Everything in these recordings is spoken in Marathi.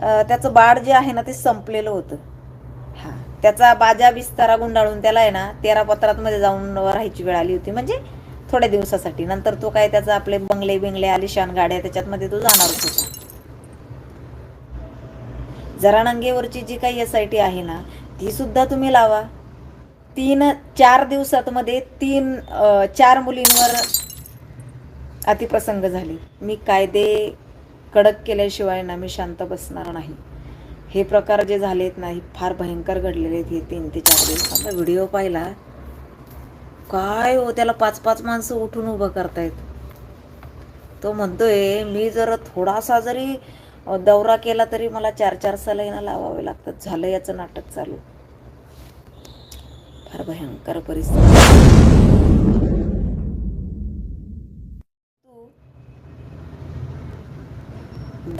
त्याचं बाळ जे आहे ना ते संपलेलं होतं. हा. त्याचा बाजा बिस्तारा गुंडाळून त्याला आहे ना तेरा पत्रातमध्ये जाऊन राहायची वेळ आली होती. म्हणजे थोड्या दिवसासाठी. नंतर तो काय त्याचा आपले बंगले बिंगले आलिशान गाड्या त्याच्यातमध्ये तो जाणारच होता. जरानंगेवरची जी काही एस आय टी आहे ना ती सुद्धा तुम्ही लावा. तीन चार दिवसात मध्ये तीन चार मुलींवर अतिप्रसंग झाले. मी कायदे कडक केल्याशिवाय ना मी शांत बसणार नाही. हे प्रकार जे झालेत नाही फार भयंकर घडलेले आहेत हे तीन ते चार दिवसांचा व्हिडिओ पाहिला. काय हो त्याला पाच पाच माणसं उठून उभं करतायत. तो म्हणतोय मी जर थोडासा जरी दौरा केला तरी मला चार चार सलाईना लावावे लागतात. झालं याचं नाटक चालू. फार भयंकर परिस्थिती.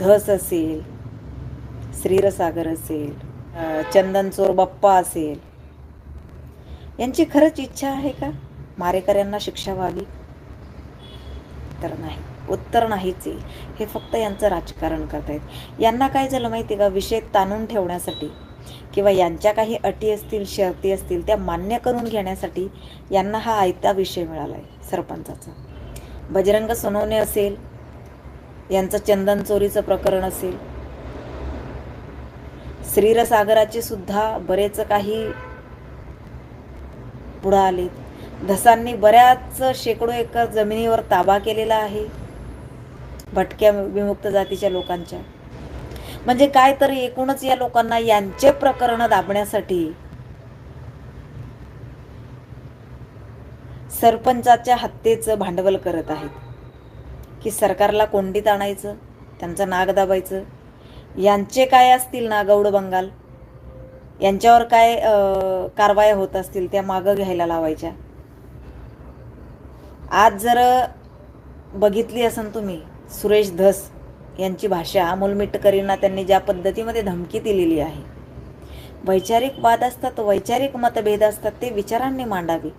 धस असेल श्रीरसागर असेल चंदन चोर बाप्पा असेल यांची खरंच इच्छा आहे का? मारेकऱ्यांना शिक्षा व्हावी? तर नाही. उत्तर नाहीच आहे. हे फक्त यांचं राजकारण करतायत. यांना काय झालं माहिती का? विषय ताणून ठेवण्यासाठी किंवा यांच्या काही अटी असतील शर्ती असतील त्या मान्य करून घेण्यासाठी यांना हा आयता विषय मिळाला आहे सरपंचाचा. बजरंग सोनवणे असेल यांचं चंदन चोरीचं प्रकरण असेल. श्रीरसागराचे सुद्धा बरेच काही पुढं आले. धसांनी बऱ्याच शेकडो एकर जमिनीवर ताबा केलेला आहे. भटक्या विमुक्त जातीच्या लोकांच्या. म्हणजे काय तरी एकूणच या लोकांना यांचे प्रकरण दाबण्यासाठी सरपंचाच्या हत्येचं भांडवल करत आहेत. की सरकारला कोंडीत आणायचं त्यांचं नाग दाबायचं. यांचे काय असतील ना गौड बंगाल? यांच्यावर काय कारवाया होत असतील त्या मागं घ्यायला लावायच्या? आज जर बघितली असन तुम्ही सुरेश धस यांची भाषा अमोल मिटकरींना त्यांनी ज्या पद्धतीमध्ये धमकी दिलेली आहे. वैचारिक वाद असतात वैचारिक मतभेद असतात ते विचारांनी मांडावे.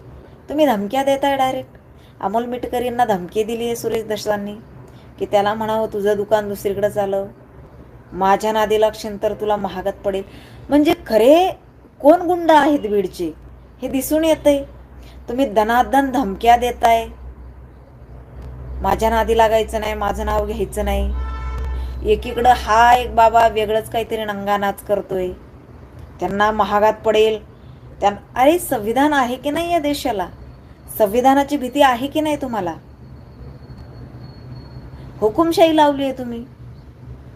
तुम्ही धमक्या देताय डायरेक्ट अमोल मिटकरींना धमकी दिली आहे सुरेश दशांनी की त्याला म्हणावं तुझं दुकान दुसरीकडे चालव. माझ्या नादी लागशील तर तुला महागात पडेल. म्हणजे खरे कोण गुंड आहेत बीडचे? हे दिसून येतंय. तुम्ही दनादन धमक्या देताय. माझ्या नादी लागायचं नाही माझं नाव घ्यायचं नाही. एकीकडं हा एक बाबा वेगळंच काहीतरी नंगानाच करतोय. त्यांना महागात पडेल. त्या अरे संविधान आहे की नाही या देशाला? संविधानाची भीती आहे की नाही तुम्हाला? हुकुमशाही लावली आहे तुम्ही.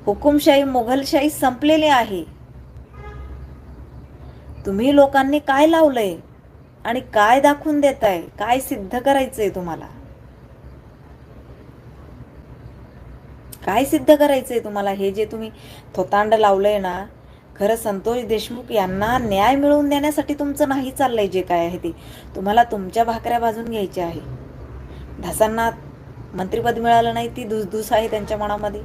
हुकुमशाही मुघलशाही संपलेली आहे. तुम्ही लोकांनी काय लावलंय आणि काय दाखवून देताय? काय सिद्ध करायचंय तुम्हाला? काय सिद्ध करायचंय तुम्हाला? हे जे तुम्ही थोतांड लावलंय ना खरं संतोष देशमुख यांना न्याय मिळवून देण्यासाठी तुमचं नाही चाललंय जे काय आहे ते. तुम्हाला तुमच्या भाकऱ्या भाजून घ्यायच्या आहे. ढासांना मंत्रिपद मिळालं नाही ती धुसधूस आहे त्यांच्या मनामध्ये.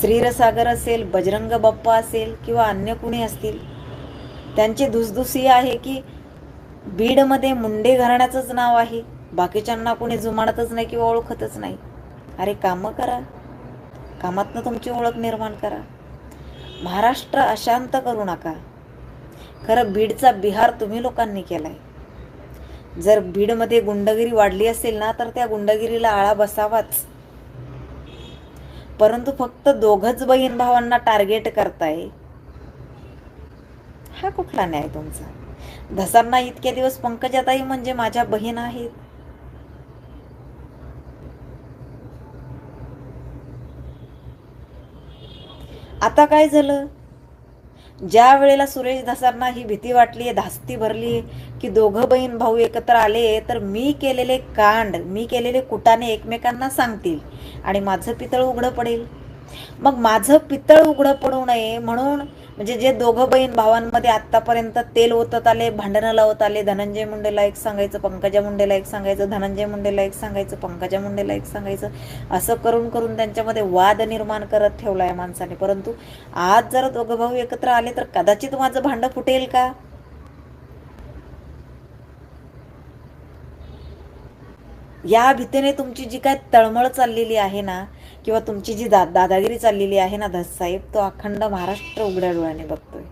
श्रीरसागर असेल बजरंग बाप्पा असेल किंवा अन्य कुणी असतील त्यांची धुसधुस ही आहे की बीडमध्ये मुंडे घराण्याचंच नाव आहे. बाकीच्यांना कोणी जुमाडतच नाही किंवा ओळखतच नाही. अरे कामं करा. कामातनं तुमची ओळख निर्माण करा. महाराष्ट्र अशांत करू नका. खरं बीडचा बिहार तुम्ही लोकांनी केलाय. जर बीडमध्ये गुंडगिरी वाढली असेल ना तर त्या गुंडगिरीला आळा बसावाच. परंतु फक्त दोघच बहीण भावांना टार्गेट करताय. हा कुठला न्याय तुमचा? धसांना इतके दिवस पंकजाताई म्हणजे माझ्या बहीण आहेत. आता काय झालं? ज्या वेळेला सुरेश धसांना ही भीती वाटली धास्ती भरली की दोघं बहीण भाऊ एकत्र आले तर मी केलेले कांड मी केलेले कुटाने एकमेकांना सांगतील आणि माझं पितळ उघडं पडेल. मग माझं पितळ उघडं पडू नये म्हणून म्हणजे जे दोघं बहीण भावांमध्ये आत्तापर्यंत तेल ओतत आले भांडणं लावत आले धनंजय मुंडेला एक सांगायचं पंकजा मुंडेला एक सांगायचं धनंजय मुंडेला एक सांगायचं पंकजा मुंडेला एक सांगायचं असं करून करून त्यांच्यामध्ये वाद निर्माण करत ठेवला आहे माणसाने. परंतु आज जर दोघं भाऊ एकत्र आले तर कदाचित माझं भांडं फुटेल का? या भीतीने तुमची जी काय तळमळ चाललेली आहे ना किंवा तुमची जी दा दादागिरी चाललेली आहे ना धससाहेब तो अखंड महाराष्ट्र उघड्या डोळ्याने बघतोय.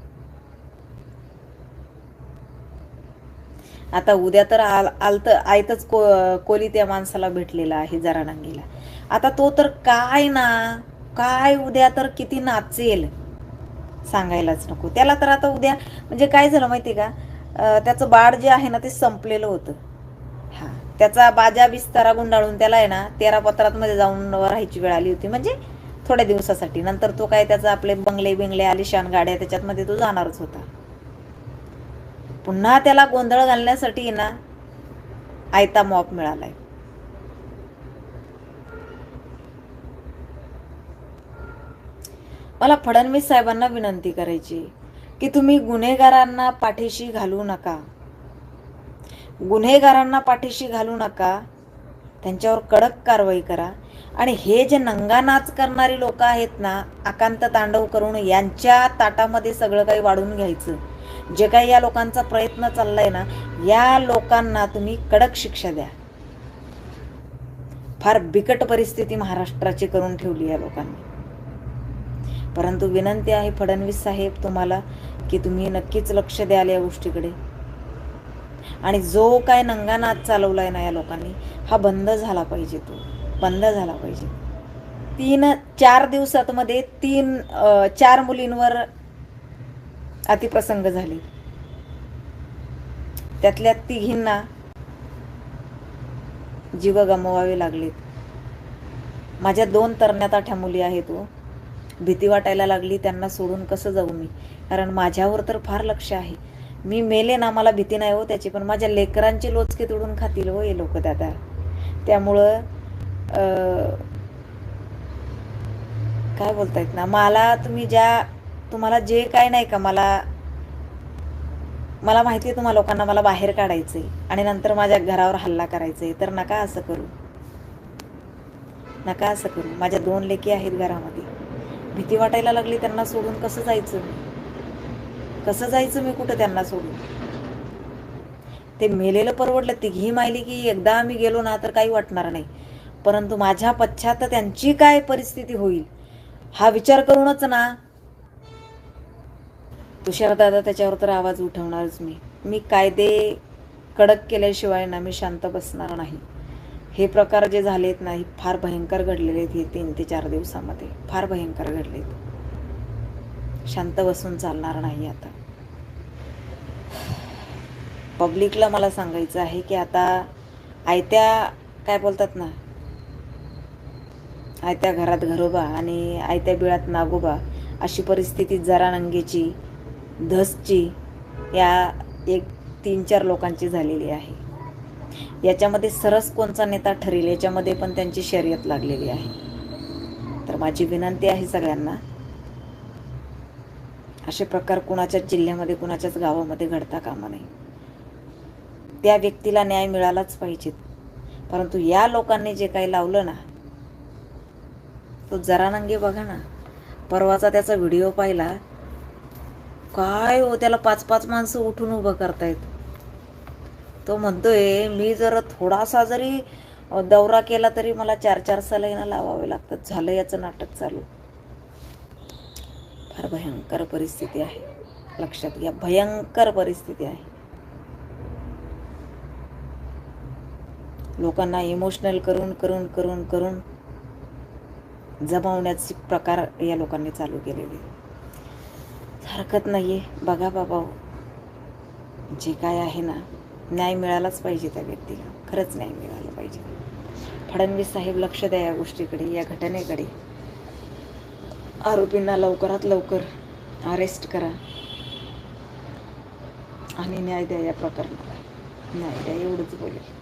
आता उद्या तर आल आलत आयतच को कोली त्या माणसाला भेटलेला आहे जरानंगीला. आता तो तर काय ना काय उद्या तर किती नाचेल? सांगायलाच नको. त्याला तर आता उद्या म्हणजे काय झालं माहिती का? त्याचं बाळ जे आहे ना ते संपलेलं होतं. त्याचा बाजा बिस्तारा गुंडाळून त्याला आहे ना तेरा पत्रात मध्ये जाऊन राहायची वेळ आली होती. म्हणजे थोड्या दिवसासाठी. नंतर तो काय त्याचा आपले बंगले बिंगले आलिशान गाड्या त्याच्यात मध्ये तो जाणारच होता. पुन्हा त्याला गोंधळ घालण्यासाठी ना आयता मॉप मिळालाय. मला फडणवीस साहेबांना विनंती करायची की तुम्ही गुन्हेगारांना पाठीशी घालू नका. गुन्हेगारांना पाठीशी घालू नका. त्यांच्यावर कडक कारवाई करा. आणि हे जे नंगानाच करणारी लोक आहेत ना आकांत तांडव करून यांच्या ताटामध्ये सगळं काही वाढून घ्यायचं. जे काही या लोकांचा प्रयत्न चाललाय ना या लोकांना तुम्ही कडक शिक्षा द्या. फार बिकट परिस्थिती महाराष्ट्राची करून ठेवली या लोकांनी. परंतु विनंती आहे फडणवीस साहेब तुम्हाला की तुम्ही नक्कीच लक्ष द्याल या गोष्टीकडे. आणि जो काय नंगानाथ चालवलाय ना या लोकांनी हा बंद झाला पाहिजे तो. बंद झाला पाहिजे. तीन चार दिवसात मध्ये तीन चार मुलींवर अतिप्रसंग झाले. त्यातल्या तिघींना जीव गमवावे लागलेत. माझ्या दोन तरण्याताठ्या मुली आहेत हो. भीती वाटायला लागली त्यांना सोडून कसं जाऊ मी? कारण माझ्यावर तर फार लक्ष आहे. मी मेले ना मला भीती नाही हो त्याची पण माझ्या लेकरांची लोचके तोडून खातील हो हे लोक दादा. त्यामुळं काय बोलतायत ना मला तुम्ही ज्या तुम्हाला जे काय नाही का मला मला माहिती आहे तुम्हा लोकांना मला बाहेर काढायचं आहे आणि नंतर माझ्या घरावर हल्ला करायचा आहे तर नका असं करू. नका असं करू. माझ्या दोन लेकी आहेत घरामध्ये. भीती वाटायला लागली त्यांना सोडून कसं जायचं? कसं जायचं मी कुठं त्यांना सोडून? ते मेलेलं परवडलं तिघी माहिली की एकदा आम्ही गेलो ना तर काही वाटणार नाही. परंतु माझ्या पश्चात त्यांची काय परिस्थिती होईल हा विचार करूनच ना. तुषारदादा त्याच्यावर तर आवाज उठवणारच मी. मी कायदे कडक केल्याशिवाय ना मी शांत बसणार नाही. हे प्रकार जे झालेत नाही फार भयंकर घडलेले आहेत हे तीन ते चार दिवसामध्ये. फार भयंकर घडलेत. शांत बसून चालणार नाही आता. पब्लिकला मला सांगायचं आहे की आता आयत्या काय बोलतात ना? आयत्या घरात घरोबा आणि आयत्या बिळात नागोबा अशी परिस्थिती जरा नंगेची धसची या एक तीन चार लोकांची झालेली आहे. याच्यामध्ये सरस कोणचा नेता ठरेल याच्यामध्ये पण त्यांची शर्यत लागलेली आहे. तर माझी विनंती आहे सगळ्यांना असे प्रकार कुणाच्याच जिल्ह्यामध्ये कुणाच्याच गावामध्ये घडता कामा नाही त्या व्यक्तीला न्याय मिळालाच पाहिजेत परंतु या लोकांनी जे काही लावलं ना तो जरा नंगे बघा ना. परवाचा त्याचा व्हिडिओ पाहिला. काय हो त्याला पाच पाच माणसं उठून उभं करतायत. तो म्हणतोय मी जर थोडासा जरी दौरा केला तरी मला चार चार सलाईना लावावे लागतात. झालं याचं नाटक चालू. फार भयंकर परिस्थिती आहे. लक्षात घ्या भयंकर परिस्थिती आहे. लोकांना इमोशनल करून करून करून करून जमावण्याचे प्रकार या लोकांनी चालू केलेले. हरकत नाहीये. बघा बाबा हो. जे काय आहे ना न्याय मिळालाच पाहिजे त्या व्यक्तीला. खरंच न्याय मिळाला पाहिजे. फडणवीस साहेब लक्ष द्या या गोष्टीकडे या घटनेकडे. आरोपींना लवकरात लवकर अरेस्ट करा. आणि न्याय द्या या प्रकरणाला. न्याय द्या एवढंच बोलेल.